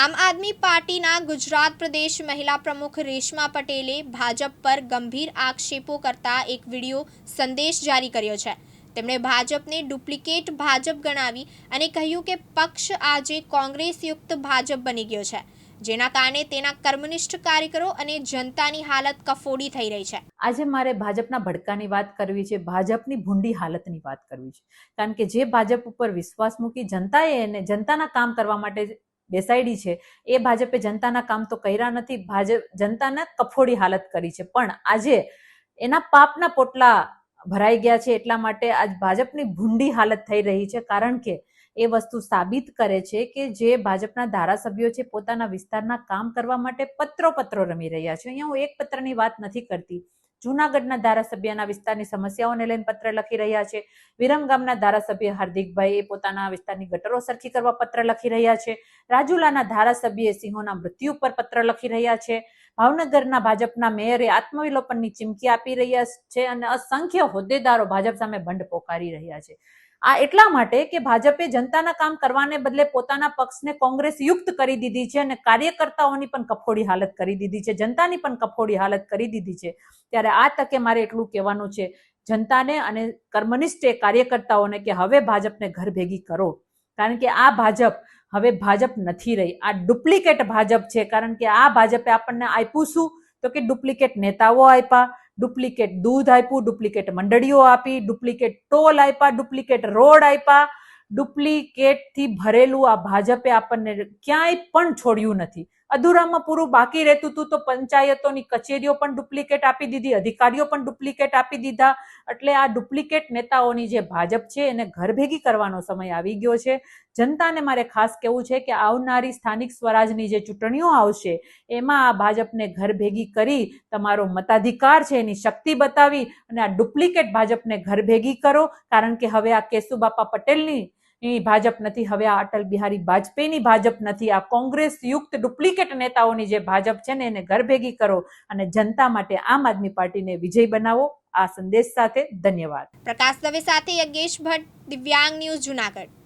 આમ આદમી પાર્ટીના ગુજરાત પ્રદેશ મહિલા પ્રમુખ રેશમા પટેલે ભાજપ પર ગંભીર આક્ષેપો કરતા એક વીડિયો સંદેશ જારી કર્યો છે. તેમણે ભાજપને ડુપ્લિકેટ ભાજપ ગણાવી અને કહ્યું કે પક્ષ આજે કોંગ્રેસયુક્ત ભાજપ બની ગયો છે, જેના કારણે તેના કર્મનિષ્ઠ કાર્યકરો અને જનતાની હાલત કફોડી થઈ રહી છે. આજે મારે ભાજપના ભડકાની વાત કરવી છે, ભાજપની ભૂંડી હાલતની વાત કરવી છે. કારણ કે જે ભાજપ ઉપર વિશ્વાસ મૂકી જનતાએ એને જનતાના કામ કરવા માટે બેસાડી છે. એ ભાજપે જનતાના કામ તો કર્યા નથી. ભાજપ જનતાને કફોડી હાલત કરી છે. પણ આજે એના પાપના પોટલા ભરાઈ ગયા છે એટલા માટે આજ ભાજપની ભૂંડી હાલત થઈ રહી છે. કારણ કે એ વસ્તુ સાબિત કરે છે કે જે ભાજપના ધારાસભ્યો છે પોતાના વિસ્તારના કામ કરવા માટે પત્રો પત્રો રમી રહ્યા છે. અહીંયા હું એક પત્રની વાત નથી કરતી. જૂનાગઢના ધારાસભ્યના વિસ્તારની સમસ્યાઓને લઈને પત્ર લખી રહ્યા છે. વિરમગામના ધારાસભ્ય હાર્દિકભાઈ એ પોતાના વિસ્તારની ગટરો સરખી કરવા પત્ર લખી રહ્યા છે. રાજુલાના ધારાસભ્ય સિંહોના મૃત્યુ પર પત્ર લખી રહ્યા છે. ભાવનગરના ભાજપના મેયરે આત્મવિલોપનની ચીમકી આપી રહ્યા છે અને અસંખ્ય હોદ્દેદારો ભાજપ સામે બંધ પોકારી રહ્યા છે. આ એટલા માટે કે ભાજપે જનતાના કામ કરવાને બદલે પોતાના પક્ષને કોંગ્રેસ યુક્ત કરી દીધી છે અને કાર્યકર્તાઓની પણ કફોડી હાલત કરી દીધી છે, જનતાની પણ કફોડી હાલત કરી દીધી છે. ત્યારે આ તકે મારે એટલું કહેવાનું છે, જનતાને અને કર્મનિષ્ઠ કાર્યકર્તાઓને કે હવે ભાજપને ઘર ભેગી કરો. કારણ કે આ ભાજપ હવે ભાજપ નથી રહી. આ ડુપ્લિકેટ ભાજપ છે, કારણ કે આ ભાજપે આપણને આપ્યું શું? તો કે ડુપ્લિકેટ નેતાઓ આપ્યા, ડુપ્લિકેટ દૂધ આપ્યું, ડુપ્લિકેટ મંડળીઓ આપી, ડુપ્લિકેટ ટોલ આપ્યા, ડુપ્લિકેટ રોડ આપ્યા. ડુપ્લિકેટથી ભરેલું આ ભાજપે આપણને ક્યાંય પણ છોડ્યું નથી. અધૂરામાં પૂરું બાકી રહેતું હતું તો પંચાયતોની કચેરીઓ પણ ડુપ્લિકેટ આપી દીધી, અધિકારીઓ પણ ડુપ્લિકેટ આપી દીધા. એટલે આ ડુપ્લિકેટ નેતાઓની જે ભાજપ છે એને ઘર ભેગી કરવાનો સમય આવી ગયો છે. જનતાને મારે ખાસ કહેવું છે કે આવનારી સ્થાનિક સ્વરાજની જે ચૂંટણીઓ આવશે, એમાં આ ભાજપને ઘર ભેગી કરી, તમારો મતાધિકાર છે એની શક્તિ બતાવી અને આ ડુપ્લિકેટ ભાજપને ઘર ભેગી કરો. કારણ કે હવે આ કેશુબાપા પટેલની ની ભાજપ નથી. હવે આ અટલ બિહારી વાજપેયીની ભાજપ નથી. આ કોંગ્રેસ યુક્ત ડુપ્લિકેટ નેતાઓની જે ભાજપ છે ને એને ઘરભેગી કરો અને જનતા માટે આમ આદમી પાર્ટીને વિજય બનાવો. આ સંદેશ સાથે ધન્યવાદ. પ્રકાશ દવે સાથે યજ્ઞેશ ભટ્ટ, દિવ્યાંગ ન્યૂઝ જુનાગઢ.